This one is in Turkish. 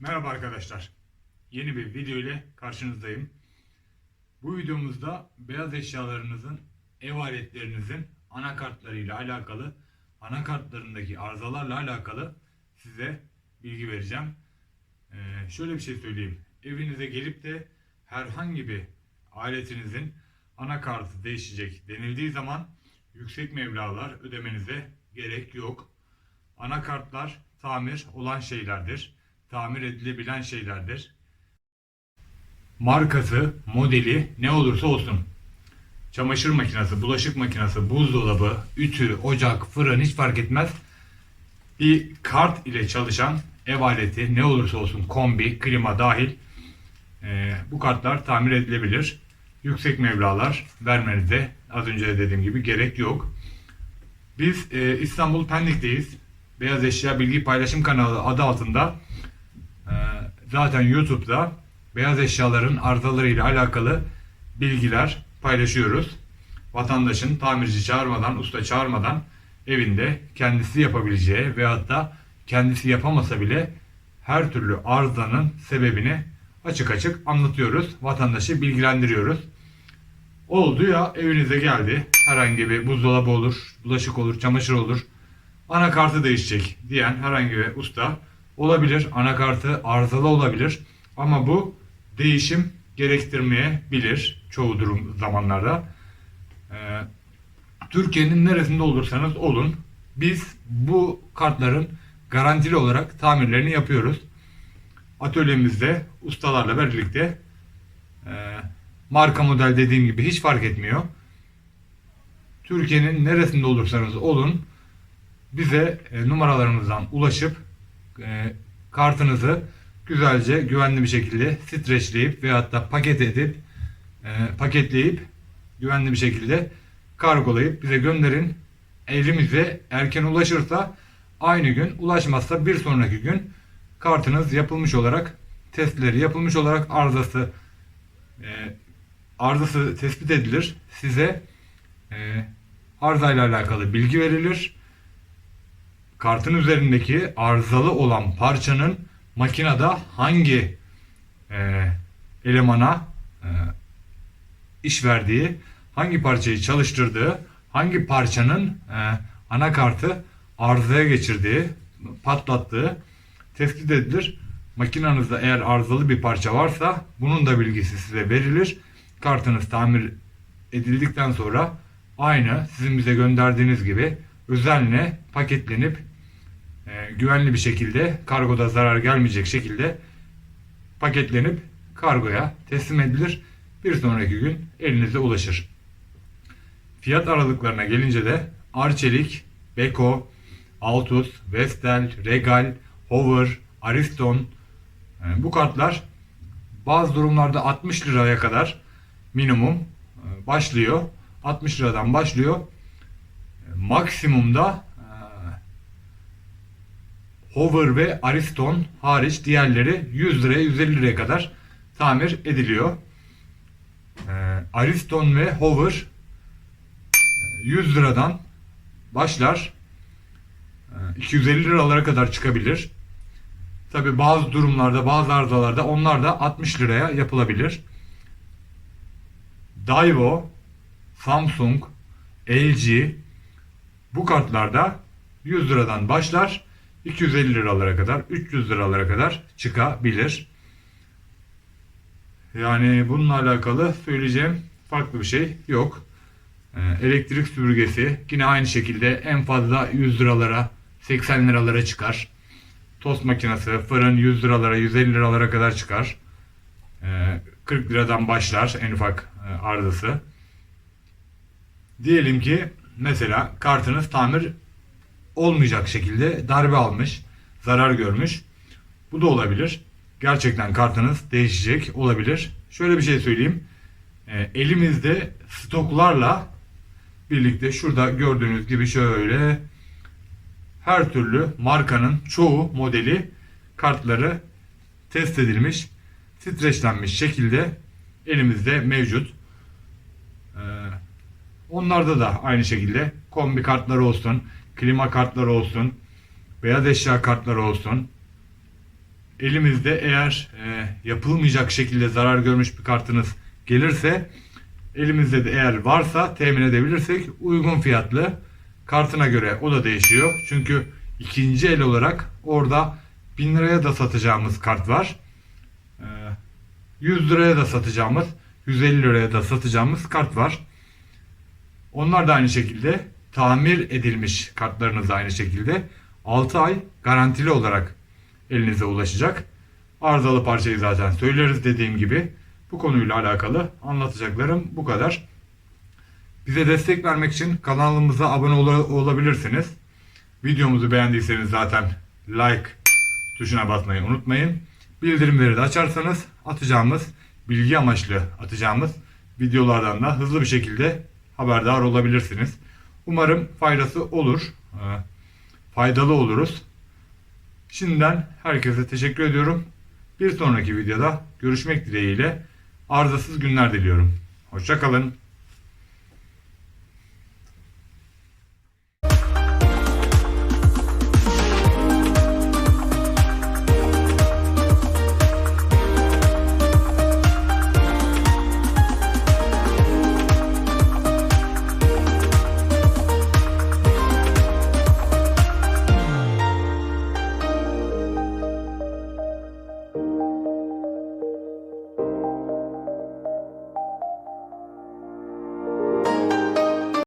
Merhaba arkadaşlar. Yeni bir video ile karşınızdayım. Bu videomuzda beyaz eşyalarınızın, ev aletlerinizin anakartlarıyla alakalı, anakartlarındaki arızalarla alakalı size bilgi vereceğim. Ee, şöyle bir şey söyleyeyim. Evinize gelip de herhangi bir aletinizin anakartı değişecek denildiği zaman yüksek mevlalar ödemenize gerek yok. Anakartlar tamir olan şeylerdir. Tamir edilebilen şeylerdir. Markası, modeli ne olursa olsun. Çamaşır makinesi, bulaşık makinesi, buzdolabı, ütü, ocak, fırın hiç fark etmez. Bir kart ile çalışan ev aleti ne olursa olsun kombi, klima dahil e, bu kartlar tamir edilebilir. Yüksek mevlalar vermenize az önce de dediğim gibi gerek yok. Biz e, İstanbul Pendik'teyiz. Beyaz Eşya Bilgi Paylaşım Kanalı adı altında zaten YouTube'da beyaz eşyaların arızalarıyla alakalı bilgiler paylaşıyoruz. Vatandaşın tamirci çağırmadan, usta çağırmadan evinde kendisi yapabileceği veyahut da kendisi yapamasa bile her türlü arızanın sebebini açık açık anlatıyoruz. Vatandaşı bilgilendiriyoruz. Oldu ya evinize geldi. Herhangi bir buzdolabı olur, bulaşık olur, çamaşır olur. Anakartı değişecek diyen herhangi bir usta olabilir. Anakartı arızalı olabilir. Ama bu değişim gerektirmeyebilir çoğu durum zamanlarda. Ee, Türkiye'nin neresinde olursanız olun biz bu kartların garantili olarak tamirlerini yapıyoruz. Atölyemizde ustalarla birlikte e, marka model dediğim gibi hiç fark etmiyor. Türkiye'nin neresinde olursanız olun bize e, numaralarımızdan ulaşıp e, kartınızı güzelce güvenli bir şekilde streçleyip veyahut da paket edip e, paketleyip güvenli bir şekilde kargolayıp bize gönderin. Elimize erken ulaşırsa aynı gün ulaşmazsa bir sonraki gün kartınız yapılmış olarak testleri yapılmış olarak arızası e, arızası tespit edilir. Size e, arızayla alakalı bilgi verilir. Kartın üzerindeki arızalı olan parçanın makinede hangi e, elemana e, iş verdiği, hangi parçayı çalıştırdığı, hangi parçanın e, anakartı arızaya geçirdiği, patlattığı tespit edilir. Makinenizde eğer arızalı bir parça varsa bunun da bilgisi size verilir. Kartınız tamir edildikten sonra aynı sizin bize gönderdiğiniz gibi özenle paketlenip güvenli bir şekilde kargoda zarar gelmeyecek şekilde paketlenip kargoya teslim edilir. Bir sonraki gün elinize ulaşır. Fiyat aralıklarına gelince de Arçelik, Beko, Altus, Vestel, Regal, Hover, Ariston e, bu kartlar bazı durumlarda 60 liraya kadar minimum e, başlıyor. 60 liradan başlıyor. E, Maksimumda Hover ve Ariston hariç diğerleri 100 liraya 150 liraya kadar tamir ediliyor. Ee, Ariston ve Hover 100 liradan başlar. Ee, 250 liralara kadar çıkabilir. Tabi bazı durumlarda bazı arızalarda onlar da 60 liraya yapılabilir. Daiwo, Samsung, LG bu kartlarda 100 liradan başlar 250 liralara kadar 300 liralara kadar çıkabilir. Yani bununla alakalı söyleyeceğim farklı bir şey yok. Ee, elektrik süpürgesi yine aynı şekilde en fazla 100 liralara 80 liralara çıkar. Tost makinesi, fırın 100 liralara 150 liralara kadar çıkar. Ee, 40 liradan başlar en ufak e, arızası. Diyelim ki mesela kartınız tamir olmayacak şekilde darbe almış, zarar görmüş. Bu da olabilir. Gerçekten kartınız değişecek olabilir. Şöyle bir şey söyleyeyim. E, elimizde stoklarla birlikte şurada gördüğünüz gibi şöyle her türlü markanın çoğu modeli kartları test edilmiş, streçlenmiş şekilde elimizde mevcut. Ee, onlarda da aynı şekilde kombi kartları olsun, klima kartları olsun, beyaz eşya kartları olsun. elimizde eğer e, yapılmayacak şekilde zarar görmüş bir kartınız gelirse elimizde de eğer varsa temin edebilirsek uygun fiyatlı kartına göre o da değişiyor. Çünkü ikinci el olarak orada 1000 liraya da satacağımız kart var. Ee, 100 liraya da satacağımız, 150 liraya da satacağımız kart var. Onlar da aynı şekilde tamir edilmiş kartlarınız da aynı şekilde 6 ay garantili olarak elinize ulaşacak. Arızalı parçayı zaten söyleriz dediğim gibi. Bu konuyla alakalı anlatacaklarım bu kadar. Bize destek vermek için kanalımıza abone ola- olabilirsiniz. Videomuzu beğendiyseniz zaten like tuşuna basmayı unutmayın. Bildirimleri de açarsanız atacağımız bilgi amaçlı atacağımız videolardan da hızlı bir şekilde haberdar olabilirsiniz. Umarım faydası olur. Ee, Faydalı oluruz. Şimdiden herkese teşekkür ediyorum. Bir sonraki videoda görüşmek dileğiyle arızasız günler diliyorum. Hoşçakalın.